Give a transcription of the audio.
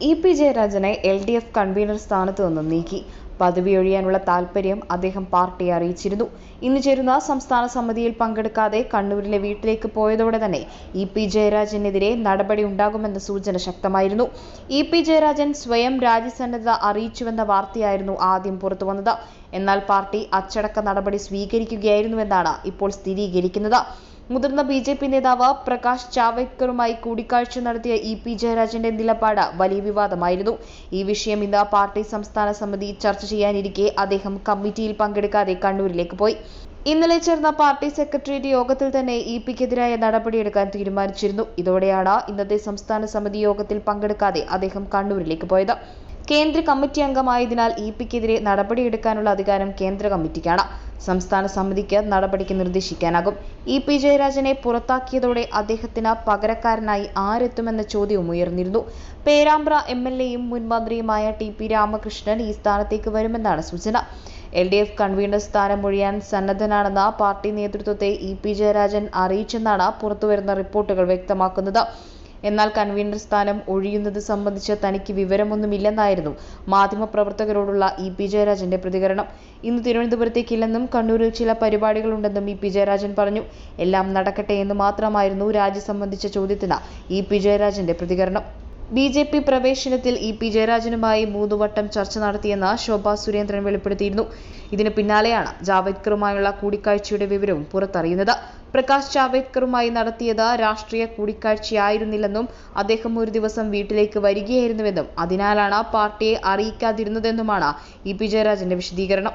E P ജയരാജനെ L D F convener സ്ഥാനത്തു നിന്ന് നീക്കി. പദവി ഒഴിയാനുള്ള താൽപര്യം അദ്ദേഹം പാർട്ടിയെ അറിയിച്ചിരുന്നു. ഇന്ന് ചേരുന്ന സംസ്ഥാന സമിതിയിൽ പങ്കെടുക്കാതെ കണ്ണൂരിലെ വീട്ടിലേക്ക് പോയതോടെ തന്നെ ഇ പി ജയരാജനെതിരെ നടപടി ഉണ്ടാകുമെന്ന സൂചന ശക്തമായിരുന്നു. ഇ പി ജയരാജൻ സ്വയം രാജ്യസന്നദ്ധത അറിയിച്ചുവെന്ന വാർത്തയായിരുന്നു ആദ്യം പുറത്തുവന്നത്. എന്നാൽ പാർട്ടി അച്ചടക്ക നടപടി സ്വീകരിക്കുകയായിരുന്നുവെന്നാണ് ഇപ്പോൾ സ്ഥിരീകരിക്കുന്നത്. മുതിർന്ന ബി ജെ പി നേതാവ് പ്രകാശ് ജാവ്ദേക്കറുമായി കൂടിക്കാഴ്ച നടത്തിയ ഇ പി ജയരാജന്റെ നിലപാട് വലിയ വിവാദമായിരുന്നു. ഈ വിഷയം ഇന്ന് പാർട്ടി സംസ്ഥാന സമിതി ചർച്ച ചെയ്യാനിരിക്കെ അദ്ദേഹം കമ്മിറ്റിയിൽ പങ്കെടുക്കാതെ കണ്ണൂരിലേക്ക് പോയി. ഇന്നലെ ചേർന്ന പാർട്ടി സെക്രട്ടേറിയറ്റ് യോഗത്തിൽ തന്നെ ഇ പിക്കെതിരായ നടപടിയെടുക്കാൻ തീരുമാനിച്ചിരുന്നു. ഇതോടെയാണ് ഇന്നത്തെ സംസ്ഥാന സമിതി യോഗത്തിൽ പങ്കെടുക്കാതെ അദ്ദേഹം കണ്ണൂരിലേക്ക് പോയത്. കേന്ദ്ര കമ്മിറ്റി അംഗമായതിനാൽ ഇ പിക്കെതിരെ നടപടിയെടുക്കാനുള്ള അധികാരം കേന്ദ്ര കമ്മിറ്റിക്കാണ്. സംസ്ഥാന സമിതിക്ക് നടപടിക്ക് നിർദ്ദേശിക്കാനാകും. ഇ പി ജയരാജനെ പുറത്താക്കിയതോടെ അദ്ദേഹത്തിന് പകരക്കാരനായി ആരെത്തുമെന്ന ചോദ്യവും ഉയർന്നിരുന്നു. പേരാമ്പ്ര എം എൽ എയും മുൻ മന്ത്രിയുമായ ടി പി രാമകൃഷ്ണൻ ഈ സ്ഥാനത്തേക്ക് വരുമെന്നാണ് സൂചന. എൽ ഡി എഫ് കൺവീനർ സ്ഥാനം ഒഴിയാൻ സന്നദ്ധനാണെന്ന പാർട്ടി നേതൃത്വത്തെ ഇ പി ജയരാജൻ അറിയിച്ചെന്നാണ് പുറത്തുവരുന്ന റിപ്പോർട്ടുകൾ വ്യക്തമാക്കുന്നത്. എന്നാൽ കൺവീനർ സ്ഥാനം ഒഴിയുന്നത് സംബന്ധിച്ച് തനിക്ക് വിവരമൊന്നുമില്ലെന്നായിരുന്നു മാധ്യമപ്രവർത്തകരോടുള്ള ഇ പി ജയരാജന്റെ പ്രതികരണം. ഇന്ന് തിരുവനന്തപുരത്തേക്കില്ലെന്നും കണ്ണൂരിൽ ചില പരിപാടികളുണ്ടെന്നും ഇ പി ജയരാജൻ പറഞ്ഞു. എല്ലാം നടക്കട്ടെ എന്ന് മാത്രമായിരുന്നു രാജി സംബന്ധിച്ച ചോദ്യത്തിന് ഇ പി ജയരാജന്റെ പ്രതികരണം. ബി ജെ പി പ്രവേശനത്തിൽ ഇ പി ജയരാജനുമായി മൂന്നുവട്ടം ചർച്ച നടത്തിയെന്ന് ശോഭാ സുരേന്ദ്രൻ വെളിപ്പെടുത്തിയിരുന്നു. ഇതിന് പിന്നാലെയാണ് ജാവേദ്കറുമായുള്ള കൂടിക്കാഴ്ചയുടെ വിവരവും പുറത്തറിയുന്നത്. പ്രകാശ് ജാവേദ്കറുമായി നടത്തിയത് രാഷ്ട്രീയ കൂടിക്കാഴ്ചയായിരുന്നില്ലെന്നും അദ്ദേഹം ഒരു ദിവസം വീട്ടിലേക്ക് വരികയായിരുന്നുവെന്നും അതിനാലാണ് പാർട്ടിയെ അറിയിക്കാതിരുന്നതെന്നുമാണ് ഇ പി ജയരാജന്റെ വിശദീകരണം.